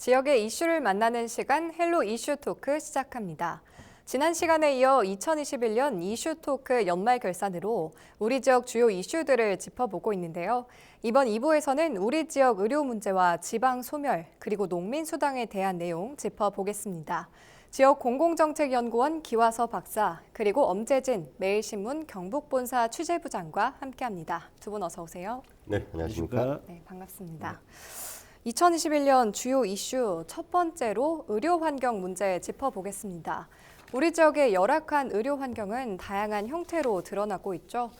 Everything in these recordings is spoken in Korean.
지역의 이슈를 만나는 시간 헬로 이슈 토크 시작합니다. 지난 시간에 이어 2021년 이슈 토크 연말 결산으로 우리 지역 주요 이슈들을 짚어보고 있는데요. 이번 2부에서는 우리 지역 의료 문제와 지방 소멸 그리고 농민 수당에 대한 내용 짚어보겠습니다. 지역 공공정책연구원 기화서 박사 그리고 엄재진 매일신문 경북본사 취재부장과 함께합니다. 두 분 어서 오세요. 네, 안녕하십니까. 네, 반갑습니다. 2021년 주요 이슈 첫 번째로 의료 환경 문제 짚어보겠습니다. 우리 지역의 열악한 의료 환경은 다양한 형태로 드러나고 있죠.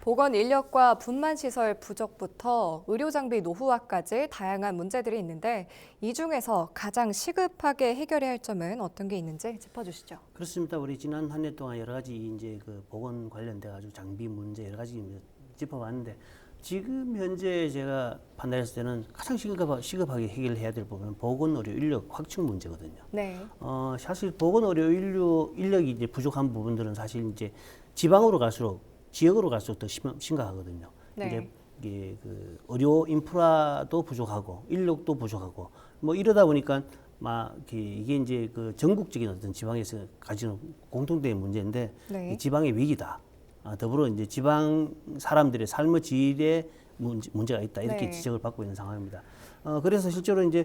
보건 인력과 분만 시설 부족부터 의료 장비 노후화까지 다양한 문제들이 있는데 이 중에서 가장 시급하게 해결해야 할 점은 어떤 게 있는지 짚어주시죠. 그렇습니다. 우리 지난 한 해 동안 여러 가지 이제 그 보건 관련돼 가지고 장비 문제 여러 가지 짚어봤는데 지금 현재 제가 판단했을 때는 가장 시급하, 시급하게 해결해야 될 부분은 보건 의료 인력 확충 문제거든요. 네. 어, 사실 보건 의료 인력 인력이 이제 부족한 부분들은 사실 이제 지방으로 갈수록 지역으로 갈수록 더 심, 심각하거든요. 네. 이제 이게 그 의료 인프라도 부족하고 인력도 부족하고 뭐 이러다 보니까 막 이렇게 이게 이제 그 전국적인 어떤 지방에서 가지는 공통된 문제인데 네. 이 지방의 위기다. 아, 더불어 이제 지방 사람들의 삶의 질에 문제, 문제 가 있다 이렇게 네. 지적을 받고 있는 상황입니다. 어, 그래서 실제로 이제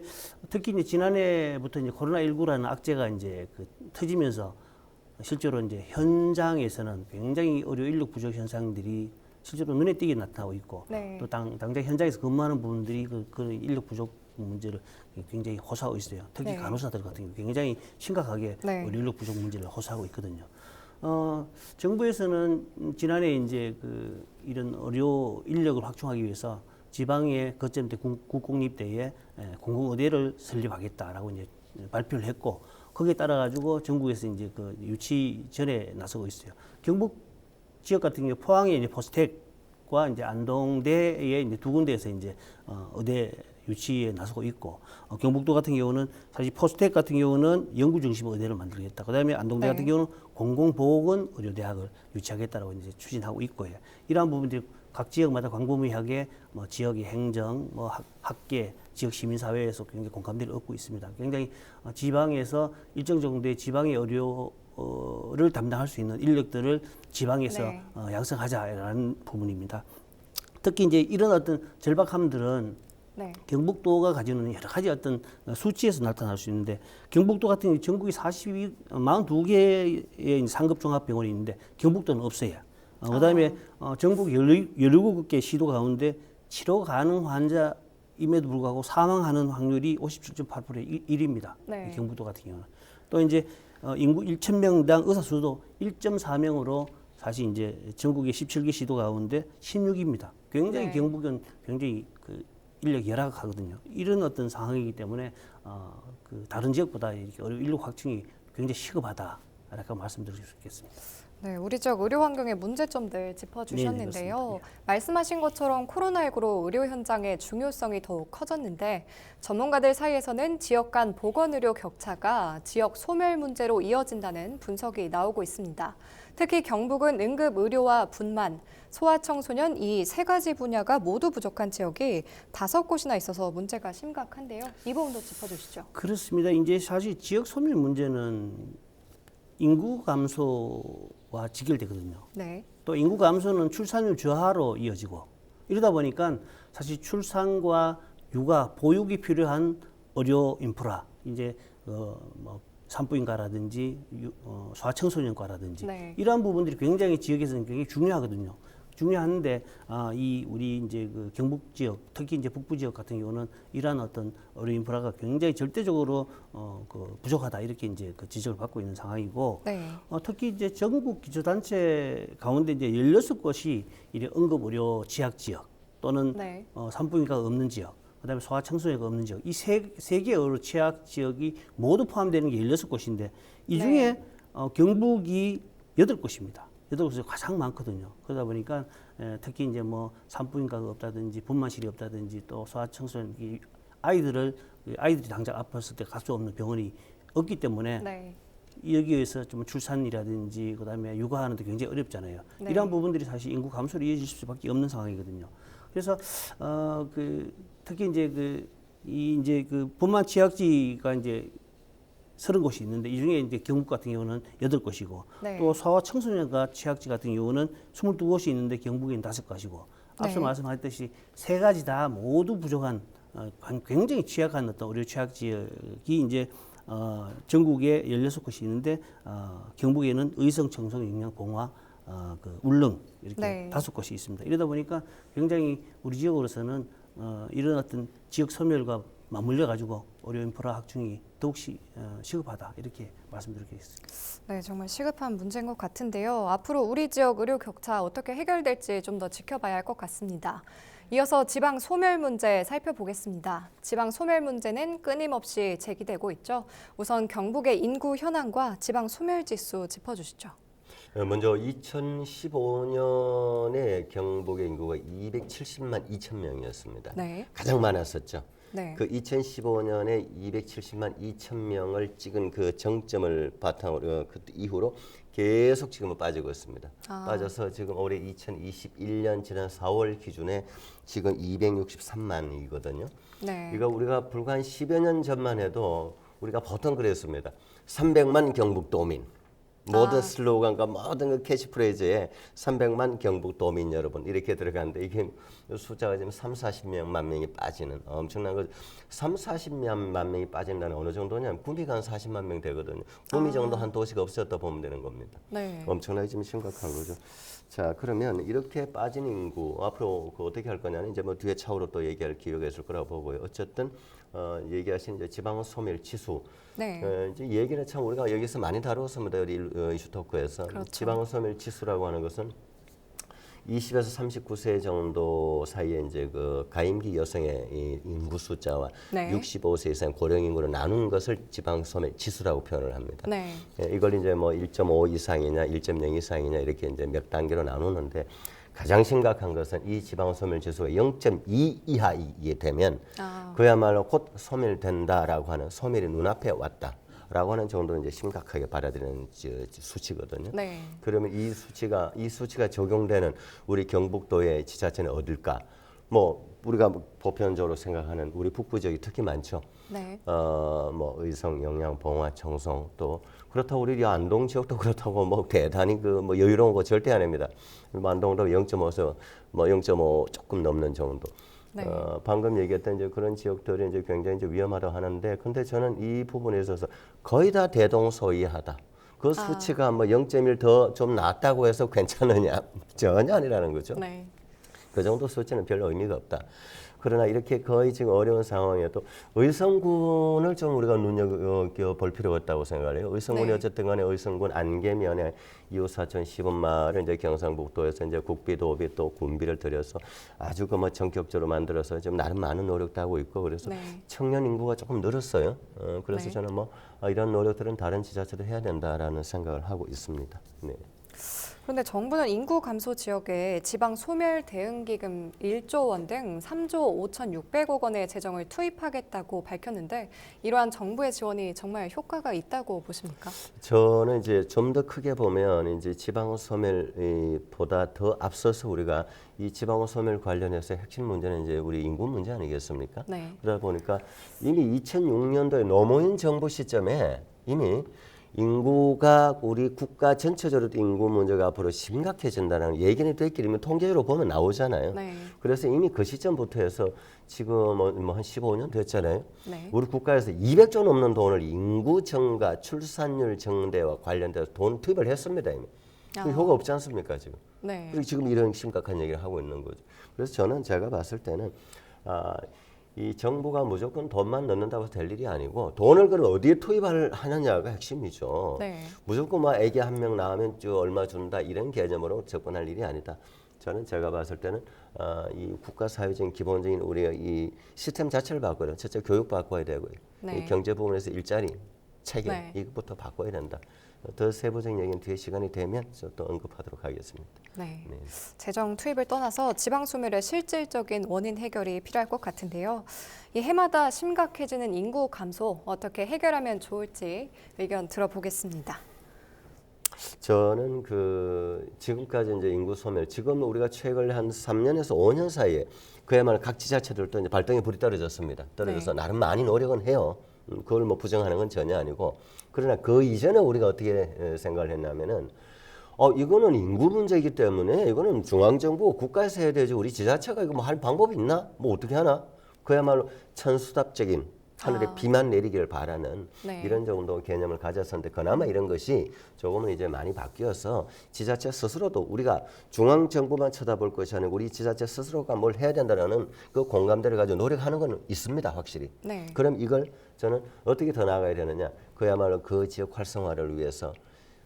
특히 이제 지난해부터 이제 코로나 19라는 악재가 이제 그 터지면서 실제로 이제 현장에서는 굉장히 의료 인력 부족 현상들이 실제로 눈에 띄게 나타나고 있고 네. 또 당, 당장 현장에서 근무하는 분들이 그, 그 인력 부족 문제를 굉장히 호소하고 있어요. 특히 네. 간호사들 같은 경우 굉장히 심각하게 네. 의료 인력 부족 문제를 호소하고 있거든요. 어, 정부에서는 지난해 이제 그 이런 의료 인력을 확충하기 위해서 지방의 거점대 국- 국공립대에 에, 공공의대를 설립하겠다라고 이제 발표를 했고 거기에 따라 가지고 전국에서 이제 그 유치 전에 나서고 있어요. 경북 지역 같은 경우 포항에 이제 포스텍과 이제 안동대에 이제 두 군데에서 이제 어, 의대 유치에 나서고 있고 어, 경북도 같은 경우는 사실 포스텍 같은 경우는 연구 중심 의대를 만들겠다. 그다음에 안동대 네. 같은 경우는 공공보건 의료대학을 유치하겠다라고 이제 추진하고 있고요. 이러한 부분들이 각 지역마다 광범위하게 뭐 지역의 행정, 뭐 학, 학계, 지역 시민사회에서 굉장히 공감대를 얻고 있습니다. 굉장히 어, 지방에서 일정 정도의 지방의 의료 를 담당할 수 있는 인력들을 지방에서 네. 어, 양성하자라는 부분입니다. 특히 이제 이런 어떤 절박함들은 네. 경북도가 가지는 여러 가지 어떤 수치에서 나타날 수 있는데 경북도 같은 경우 전국에 42, 42개의 상급 종합병원이 있는데 경북도는 없어요. 어, 그다음에 어, 전국 17개 시도 가운데 치료 가능 환자 임에도 불구하고 사망하는 확률이 57.8%의 1입니다. 네. 경북도 같은 경우는 또 이제 어, 인구 1,000명당 의사 수도 1.4명으로 사실 이제 전국의 17개 시도 가운데 16입니다. 굉장히 네. 경북은 굉장히 그 인력 열악하거든요. 이런 어떤 상황이기 때문에 어, 그 다른 지역보다 이렇게 의료 인력 확충이 굉장히 시급하다라고 말씀드릴 수 있겠습니다. 네, 우리 지역 의료 환경의 문제점들 짚어주셨는데요. 네, 네, 그렇습니다. 말씀하신 것처럼 코로나19로 의료 현장의 중요성이 더욱 커졌는데 전문가들 사이에서는 지역 간 보건 의료 격차가 지역 소멸 문제로 이어진다는 분석이 나오고 있습니다. 특히 경북은 응급 의료와 분만, 소아청소년 이 세 가지 분야가 모두 부족한 지역이 다섯 곳이나 있어서 문제가 심각한데요. 이 부분도 짚어주시죠. 그렇습니다. 이제 사실 지역 소멸 문제는 인구 감소와 직결되거든요. 네, 또 인구 감소는 출산율 저하로 이어지고 이러다 보니까 사실 출산과 육아 보육이 필요한 의료 인프라 이제 어 뭐 산부인과라든지 유- 어, 소아청소년과라든지 네. 이러한 부분들이 굉장히 지역에서는 굉장히 중요하거든요. 중요한데 아, 이 우리 이제 그 경북 지역 특히 이제 북부 지역 같은 경우는 이러한 어떤 의료 인프라가 굉장히 절대적으로 어, 그 부족하다 이렇게 이제 그 지적을 받고 있는 상황이고 네, 어, 특히 이제 전국 기초단체 가운데 이제 16곳이 이래 응급 의료 지약 지역 또는 네. 어, 산부인과가 없는 지역, 그다음에 소아 청소년가 없는 지역, 이 세 세 개의 취약 지역이 모두 포함되는 게 16곳인데 이 중에 네. 어, 경북이 8곳입니다. 여덟 곳이 가장 많거든요. 그러다 보니까 에, 특히 이제 뭐 산부인과가 없다든지 분만실이 없다든지 또 소아 청소년 이 아이들을 그 아이들이 당장 아팠을 때 갈 수 없는 병원이 없기 때문에 네. 여기에서 좀 출산이라든지 그다음에 육아하는데 굉장히 어렵잖아요. 네. 이러한 부분들이 사실 인구 감소로 이어질 수밖에 없는 상황이거든요. 그래서 어그 특히 이제 그 이 이제 그 본만 취약지가 이제 서른 곳이 있는데 이 중에 이제 경북 같은 경우는 여덟 곳이고 네. 또 소아 청소년과 취약지 같은 경우는 스물두 곳이 있는데 경북에는 다섯 곳이고 앞서 네. 말씀하셨듯이 세 가지 다 모두 부족한 어, 관- 굉장히 취약한 어떤 의료 취약 지역이 이제 어, 전국에 16곳이 있는데 어, 경북에는 의성, 청송, 영양, 봉화, 어, 그 울릉 이렇게 네. 다섯 곳이 있습니다. 이러다 보니까 굉장히 우리 지역으로서는 어, 이런 어떤 지역 소멸과 맞물려 가지고 의료 인프라 확충이 더욱시 어, 시급하다 이렇게 말씀드리겠습니다. 네, 정말 시급한 문제인 것 같은데요. 앞으로 우리 지역 의료 격차 어떻게 해결될지 좀 더 지켜봐야 할 것 같습니다. 이어서 지방 소멸 문제 살펴보겠습니다. 지방 소멸 문제는 끊임없이 제기되고 있죠. 우선 경북의 인구 현황과 지방 소멸 지수 짚어주시죠. 어, 먼저 2015년에 경북의 인구가 270만 2천 명이었습니다. 네, 가장 많았었죠. 네, 그 2015년에 270만 2천 명을 찍은 그 정점을 바탕으로 어, 그 이후로 계속 지금은 빠지고 있습니다. 아. 빠져서 지금 올해 2021년 지난 4월 기준에 지금 263만이거든요. 네, 이거 우리가 불과 한 10여 년 전만 해도 우리가 보통 그랬습니다. 300만 경북도민. 모든 아. 슬로건과 모든 그 캐치프레이즈에 300만 경북 도민 여러분 이렇게 들어가는데 이게 숫자가 지금 3, 40명만 명이 빠지는 엄청난 거. 3, 40만 명이 빠진다는 어느 정도냐면 구미가 한 40만 명 되거든요. 구미 정도 한 도시가 없었다 보면 되는 겁니다. 네. 엄청나게 지금 심각한 거죠. 자 그러면 이렇게 빠진 인구 앞으로 그 어떻게 할 거냐는 이제 뭐 뒤에 차후로 또 얘기할 기회가 있을 거라고 보고요. 어쨌든 어, 얘기하신 이제 지방 소멸 지수 네. 어, 이제 얘기는 참 우리가 여기서 많이 다루었습니다. 우리 일- 어, 이슈 토크에서 그렇죠. 지방 소멸 지수라고 하는 것은 20에서 39세 정도 사이에 이제 그 가임기 여성의 이 인구 숫자와 네. 65세 이상 고령 인구를 나눈 것을 지방 소멸 지수라고 표현을 합니다. 네. 예, 이걸 이제 뭐 1.5 이상이냐, 1.0 이상이냐 이렇게 이제 몇 단계로 나누는데 가장 심각한 것은 이 지방 소멸 지수가 0.2 이하이게 되면 아, 그야말로 곧 소멸된다라고 하는 소멸이 눈앞에 왔다 라고 하는 정도로 이제 심각하게 받아들이는 수치거든요. 네. 그러면 이 수치가 이 수치가 적용되는 우리 경북도의 지자체는 어딜까? 뭐 우리가 뭐 보편적으로 생각하는 우리 북부 지역이 특히 많죠. 네. 어, 뭐 의성, 영양, 봉화, 청송 또 그렇다고 우리 이 안동 지역도 그렇다고 뭐 대단히 그 뭐 여유로운 거 절대 아닙니다. 뭐 안동도 0.5서 뭐 0.5 조금 넘는 정도. 네. 어, 방금 얘기했던 이제 그런 지역들이 이제 굉장히 이제 위험하다 하는데 근데 저는 이 부분에 있어서 거의 다 대동소이하다. 그 수치가 뭐0.1 더 좀 낮다고 해서 괜찮으냐? 전혀 아니라는 거죠. 네. 그 정도 수치는 별 의미가 없다. 그러나 이렇게 거의 지금 어려운 상황에도 의성군을 좀 우리가 눈여겨 볼 필요가 있다고 생각을 해요. 의성군이 네. 어쨌든 간에 의성군 안개면에 이웃 사촌 시분마를 이제 경상북도에서 이제 국비, 도비 또 군비를 들여서 아주 그뭐 전격적으로 만들어서 좀 나름 많은 노력도 하고 있고 그래서 네. 청년 인구가 조금 늘었어요. 어, 그래서 네. 저는 뭐 아, 이런 노력들은 다른 지자체도 해야 된다라는 생각을 하고 있습니다. 네. 그런데 정부는 인구 감소 지역에 지방 소멸 대응 기금 1조 원 등 3조 5,600억 원의 재정을 투입하겠다고 밝혔는데 이러한 정부의 지원이 정말 효과가 있다고 보십니까? 저는 이제 좀 더 크게 보면 이제 지방 소멸보다 더 앞서서 우리가 이 지방 소멸 관련해서 핵심 문제는 이제 우리 인구 문제 아니겠습니까? 네. 그러다 보니까 이미 2006년도에 노무현 정부 시점에 이미 인구가 우리 국가 전체적으로 인구 문제가 앞으로 심각해진다는 얘기는 또 있기는 통계로 보면 나오잖아요. 네. 그래서 이미 그 시점부터 해서 지금 뭐한 15년 됐잖아요. 네. 우리 국가에서 200조 넘는 돈을 인구 증가, 출산율 증대와 관련돼서 돈 투입을 했습니다 이미. 그 아. 효과 없지 않습니까 지금? 네. 그리고 지금 이런 심각한 얘기를 하고 있는 거죠. 그래서 저는 제가 봤을 때는 아, 이 정부가 무조건 돈만 넣는다고 될 일이 아니고 돈을 그럼 어디에 투입을 하느냐가 핵심이죠. 네. 무조건 막 애기 한 명 낳으면 쭉 얼마 준다 이런 개념으로 접근할 일이 아니다. 저는 제가 봤을 때는 아, 이 국가 사회적인 기본적인 우리의 이 시스템 자체를 바꿔야 첫째 교육 바꿔야 되고요. 네. 이 경제 부분에서 일자리 체계 네. 이것부터 바꿔야 된다. 더 세부적인 얘기는 뒤에 시간이 되면 저또 언급하도록 하겠습니다. 네. 네. 재정 투입을 떠나서 지방 소멸의 실질적인 원인 해결이 필요할 것 같은데요. 이 해마다 심각해지는 인구 감소 어떻게 해결하면 좋을지 의견 들어보겠습니다. 저는 그 지금까지 이제 인구 소멸 지금 우리가 최근 한 3년에서 5년 사이에 그야말로 각 지자체들도 이제 발등에 불이 떨어졌습니다. 떨어져서 나름 많이 노력은 해요. 음, 그걸 뭐 부정하는 건 전혀 아니고 그러나 그 이전에 우리가 어떻게 에, 생각을 했냐면은 어 이거는 인구 문제이기 때문에 이거는 중앙 정부 국가에서 해야 되지 우리 지자체가 이거 뭐 할 방법이 있나? 뭐 어떻게 하나? 그야말로 천수답적인 하늘에 아. 비만 내리기를 바라는 네. 이런 정도 개념을 가졌었는데 그나마 이런 것이 조금은 이제 많이 바뀌어서 지자체 스스로도 우리가 중앙 정부만 쳐다볼 것이 아니고 우리 지자체 스스로가 뭘 해야 된다는 그 공감대를 가지고 노력하는 건 있습니다 확실히. 네. 그럼 이걸 저는 어떻게 더 나아가야 되느냐? 그야말로 그 지역 활성화를 위해서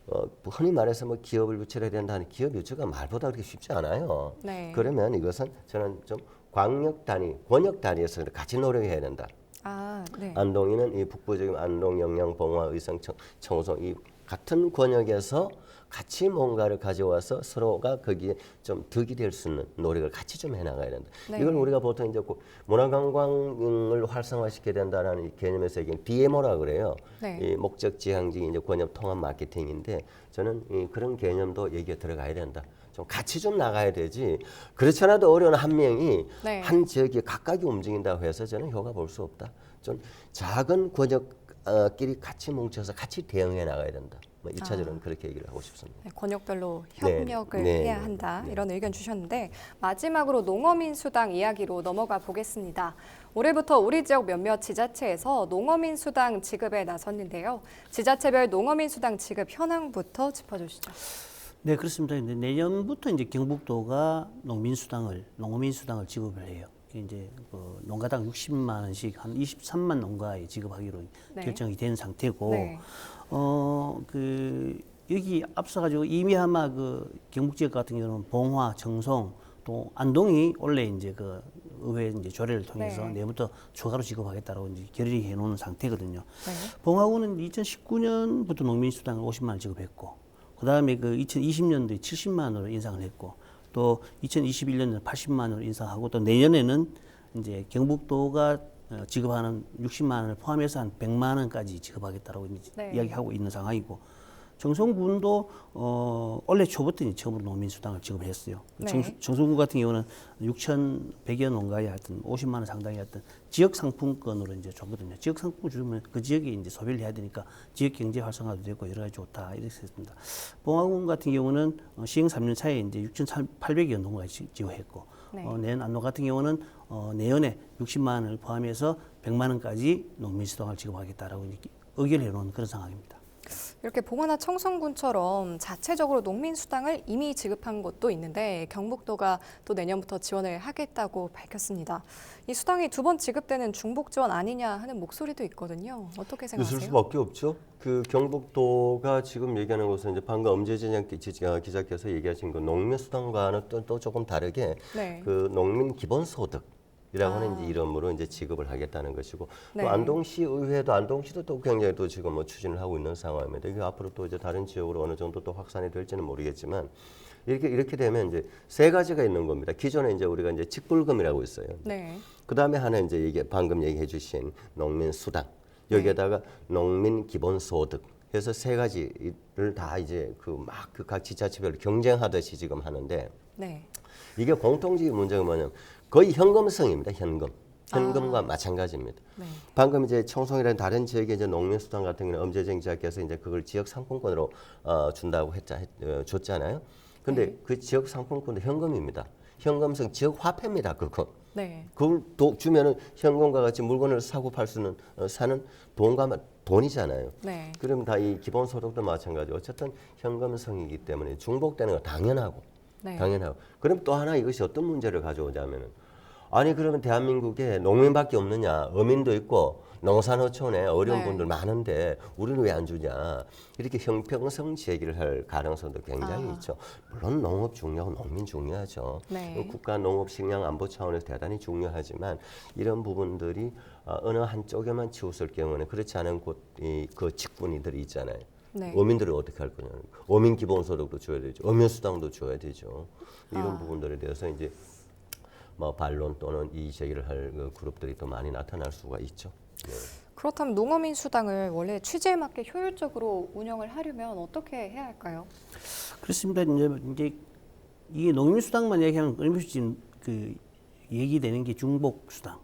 어, 흔히 말해서 뭐 기업을 유치해야 된다는 기업 유치가 말보다 그렇게 쉽지 않아요. 네. 그러면 이것은 저는 좀 광역 단위, 권역 단위에서 같이 노력해야 된다. 아, 네. 안동이는 이 북부적인 안동 영양 봉화 의성 청, 청소 이 같은 권역에서 같이 뭔가를 가져와서 서로가 거기에 좀 득이 될 수 있는 노력을 같이 좀 해나가야 된다. 네. 이걸 우리가 보통 이제 그 문화관광을 활성화시켜야 된다는 이 개념에서 얘기하는 DMO라 그래요. 네. 이 목적 지향적 이제 권역 통합 마케팅인데 저는 이 그런 개념도 얘기에 들어가야 된다. 좀 같이 좀 나가야 되지. 그렇지 않아도 어려운 한 명이 네. 한 지역이 각각이 움직인다고 해서 저는 효과 볼 수 없다. 좀 작은 권역끼리 같이 뭉쳐서 같이 대응해 나가야 된다. 뭐 이차적으로는 그렇게 얘기를 하고 싶습니다. 네, 권역별로 네, 협력을 네, 해야 네, 한다 네. 이런 의견 주셨는데 마지막으로 농어민 수당 이야기로 넘어가 보겠습니다. 올해부터 우리 지역 몇몇 지자체에서 농어민 수당 지급에 나섰는데요. 지자체별 농어민 수당 지급 현황부터 짚어주시죠. 네, 그렇습니다. 근데 내년부터 이제 경북도가 농민수당을 농어민수당을 지급을 해요. 이제 그 농가당 60만 원씩 한 23만 농가에 지급하기로 네. 결정이 된 상태고 네. 어 그 여기 앞서 가지고 이미 아마 그 경북 지역 같은 경우는 봉화, 정송 또 안동이 원래 이제 그 의회 이제 조례를 통해서 네. 내부터 추가로 지급하겠다고 이제 결의해 놓은 상태거든요. 네. 봉화구는 2019년부터 농민 수당을 50만 원 지급했고 그 다음에 그 2020년도에 70만 원으로 인상을 했고 또 2021년도에 80만 원으로 인상하고 또 내년에는 이제 경북도가 어, 지급하는 60만 원을 포함해서 한 100만 원까지 지급하겠다라고 네. 이야기하고 있는 상황이고 정성군도 어 원래 초부터 처음으로 농민수당을 지급했어요. 네. 정, 정성군 같은 경우는 6,100여 농가에 하여튼 50만 원 상당의 하여튼 지역 상품권으로 이제 줬거든요. 지역 상품 주면 그 지역에 이제 소비를 해야 되니까 지역 경제 활성화도 되고 여러 가지 좋다 이렇게 했습니다. 봉화군 같은 경우는 어, 시행 3년 차에 이제 6,800여 농가에 지- 지급했고 네. 어, 내년 안동 같은 경우는 어, 내년에 60만 원을 포함해서 100만 원까지 농민수당을 지급하겠다라고 의결해 놓은 그런 상황입니다. 이렇게 봉화나 청성군처럼 자체적으로 농민 수당을 이미 지급한 곳도 있는데 경북도가 또 내년부터 지원을 하겠다고 밝혔습니다. 이 수당이 두 번 지급되는 중복 지원 아니냐 하는 목소리도 있거든요. 어떻게 있을 생각하세요? 수밖에 없죠. 그 경북도가 지금 얘기하는 것은 이제 방금 엄재진 기자께서 얘기하신 그 농민 수당과는 또, 또 조금 다르게 네. 그 농민 기본 소득. 이라고 하는 아. 이제 이름으로 이제 지급을 하겠다는 것이고 네. 또 안동시 의회도 안동시도 또 굉장히 또 지금 뭐 추진을 하고 있는 상황입니다. 이게 앞으로 또 이제 다른 지역으로 어느 정도 또 확산이 될지는 모르겠지만 이렇게 이렇게 되면 이제 세 가지가 있는 겁니다. 기존에 이제 우리가 이제 직불금이라고 있어요. 네. 그 다음에 하나 이제 이게 방금 얘기해 주신 농민 수당 여기에다가 농민 기본 소득 해서 세 가지를 다 이제 그 막 그 각 지자체별로 경쟁하듯이 지금 하는데 네. 이게 공통적인 문제가 뭐냐면 거의 현금성입니다. 현금. 현금과 마찬가지입니다. 네. 방금 이제 청송이라는 다른 지역의 이제 농민수당 같은 경우는 엄재정 지자께서 이제 그걸 지역 상품권으로 어, 준다고 했자, 했, 어, 줬잖아요. 근데 그 지역 상품권도 현금입니다. 현금성 지역 화폐입니다. 그거. 네. 그걸 도, 주면은 현금과 같이 물건을 사고 팔 수는 어, 사는 돈과 마- 돈이잖아요. 네. 그럼 다 이 기본 소득도 마찬가지. 어쨌든 현금성이기 때문에 중복되는 거 당연하고 네. 당연하고. 그럼 또 하나 이것이 어떤 문제를 가져오자면은 아니 그러면 대한민국에 농민밖에 없느냐? 어민도 있고 농산어촌에 어려운 네. 분들 많은데 우리는 왜 안 주냐? 이렇게 형평성 제기를 할 가능성도 굉장히 아. 있죠. 물론 농업 중요하고 농민 중요하죠. 네. 국가 농업 식량 안보 차원에서 대단히 중요하지만 이런 부분들이 어, 어느 한쪽에만 치우칠 경우는 그렇지 않은 곳그 직분이들이 있잖아요. 네. 어민들은 어떻게 할 거냐? 어민 기본소득도 줘야 되죠. 어민 수당도 줘야 되죠. 이런 아. 부분들에 대해서 이제 뭐 반론 또는 이의 제기를 할 그 그룹들이 또 많이 나타날 수가 있죠. 네. 그렇다면 농어민 수당을 원래 취지에 맞게 효율적으로 운영을 하려면 어떻게 해야 할까요? 그렇습니다. 이제, 이제 이게 농민 수당만 얘기하면 의미 없이 그 얘기되는 게 중복 수당,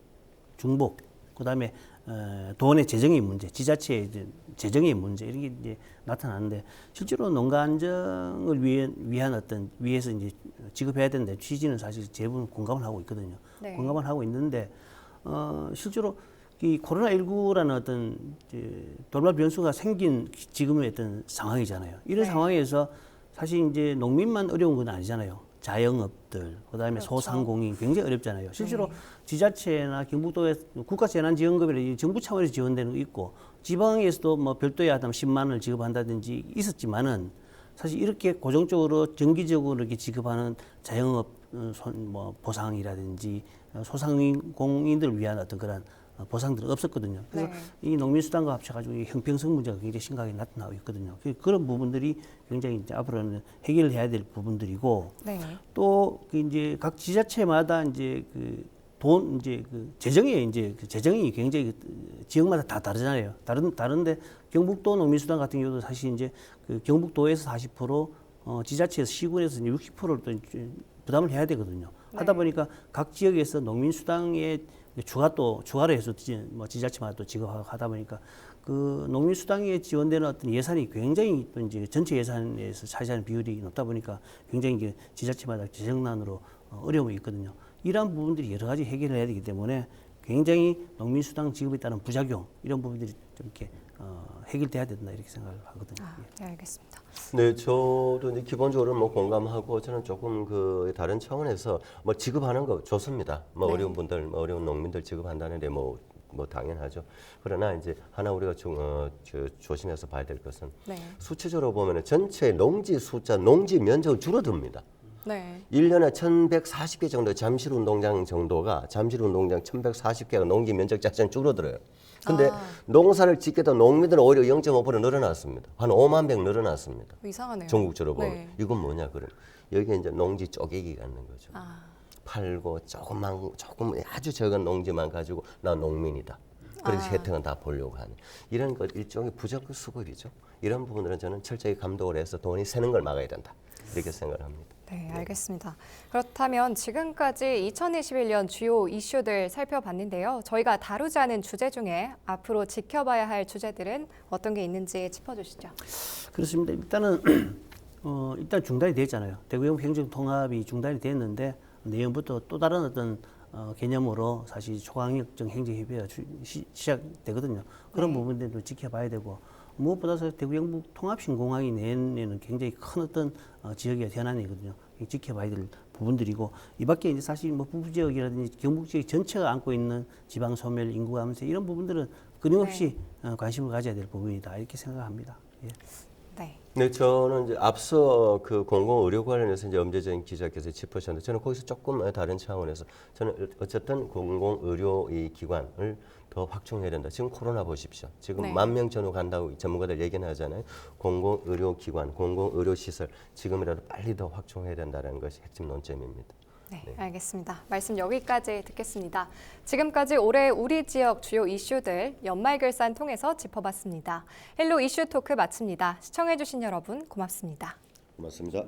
중복, 그다음에 어, 돈의 재정의 문제, 지자체의 이제 재정의 문제 이런 게 이제 나타나는데 실제로 농가 안정을 위해 위한 어떤 위해서 이제 지급해야 되는데 취지는 사실 대부분 공감을 하고 있거든요. 네. 공감을 하고 있는데 어, 실제로 이 코로나 19라는 어떤 이제 돌발 변수가 생긴 지금의 어떤 상황이잖아요. 이런 네. 상황에서 사실 이제 농민만 어려운 건 아니잖아요. 자영업들, 그다음에 그렇죠. 소상공인 굉장히 어렵잖아요. 실제로 네. 지자체나 경북도의 국가재난지원금이라 정부 차원에서 지원되는 거 있고 지방에서도 뭐 별도의 하다면 10만 원을 지급한다든지 있었지만은 사실 이렇게 고정적으로 정기적으로 이렇게 지급하는 자영업 어, 손- 뭐 보상이라든지 어, 소상공인들을 위한 어떤 그런 어, 보상들은 없었거든요. 그래서 네. 이 농민수당과 합쳐가지고 이 형평성 문제가 굉장히 심각하게 나타나고 있거든요. 그- 그런 부분들이 굉장히 이제 앞으로는 해결해야 될 부분들이고 네. 또그 이제 각 지자체마다 이제 그 돈 이제 그 재정이 이제 그 재정이 굉장히 그 지역마다 다 다르잖아요. 다른 다른데 경북도 농민수당 같은 경우도 사실 이제 그 경북도에서 40% 어, 지자체에서 시군에서 이제 60%를 또 이제 부담을 해야 되거든요. 하다 네. 보니까 각 지역에서 농민수당에 추가 또 추가로 해서 지- 뭐 지자체마다 또 지급하고 하다 보니까 그 농민수당에 지원되는 어떤 예산이 굉장히 또 이제 전체 예산에서 차지하는 비율이 높다 보니까 굉장히 이게 지자체마다 재정난으로 어, 어려움이 있거든요. 이러한 부분들이 여러 가지 해결을 해야 되기 때문에 굉장히 농민수당 지급에 따른 부작용 이런 부분들이 좀 이렇게 어, 해결돼야 된다 이렇게 생각을 하거든요. 아, 네, 알겠습니다. 네, 저도 이제 기본적으로 뭐 공감하고 저는 조금 그 다른 차원에서 뭐 지급하는 거 좋습니다. 뭐 네. 어려운 분들, 뭐 어려운 농민들 지급한다는데 뭐. 뭐 당연하죠. 그러나 이제 하나 우리가 좀 어, 저, 조심해서 봐야 될 것은 네. 수치적으로 보면 전체 농지 숫자, 농지 면적은 줄어듭니다. 네. 일년에 1,140개 정도 잠실 운동장 정도가 잠실 운동장 1,140개가 농지 면적 자체는 줄어들어요. 근데 아. 농사를 짓겠다 농민들은 오히려 0.5% 늘어났습니다. 한 5만 병 늘어났습니다. 이상하네요. 전국적으로 보면 네. 이건 뭐냐 그럼 여기 이제 농지 쪼개기 갖는 거죠. 아, 팔고 조금만 조금 아주 적은 농지만 가지고 나 농민이다. 그래서 아. 혜택은 다 보려고 하는 이런 것 일종의 부적 수급이죠. 이런 부분들은 저는 철저히 감독을 해서 돈이 새는 걸 막아야 된다 이렇게 생각을 합니다. 네, 알겠습니다. 그렇다면 지금까지 2021년 주요 이슈들 살펴봤는데요. 저희가 다루지 않은 주제 중에 앞으로 지켜봐야 할 주제들은 어떤 게 있는지 짚어주시죠. 그렇습니다. 일단은 어, 일단 중단이 됐잖아요. 대구경 행정 통합이 중단이 됐는데 내년부터 또 다른 어떤 어, 개념으로 사실 초강력적 행정협의가 주- 시, 시작되거든요. 그런 네. 부분들도 지켜봐야 되고 무엇보다 대구 경북 통합 신공항이 내년에는 굉장히 큰 어떤 어, 지역의 현안이거든요. 이거 지켜봐야 될 부분들이고 이 밖에 이제 사실 뭐 부부 지역이라든지 경북 지역 전체가 안고 있는 지방 소멸, 인구 감소 이런 부분들은 끊임없이 어, 관심을 가져야 될 부분이다 이렇게 생각합니다. 예. 네. 네, 저는 이제 앞서 그 공공 의료 관련해서 이제 엄재정 기자께서 짚으셨는데 저는 거기서 조금 다른 차원에서 저는 어쨌든 공공 의료 이 기관을 더 확충해야 된다. 지금 코로나 보십시오. 지금 네. 만명 전후 간다고 전문가들 얘기는 하잖아요. 공공 의료 기관, 공공 의료 시설 지금이라도 빨리 더 확충해야 된다는 것이 핵심 논점입니다. 네, 네, 알겠습니다. 말씀 여기까지 듣겠습니다. 지금까지 올해 우리 지역 주요 이슈들 연말 결산 통해서 짚어봤습니다. 헬로 이슈 토크 마칩니다. 시청해주신 여러분 고맙습니다. 고맙습니다.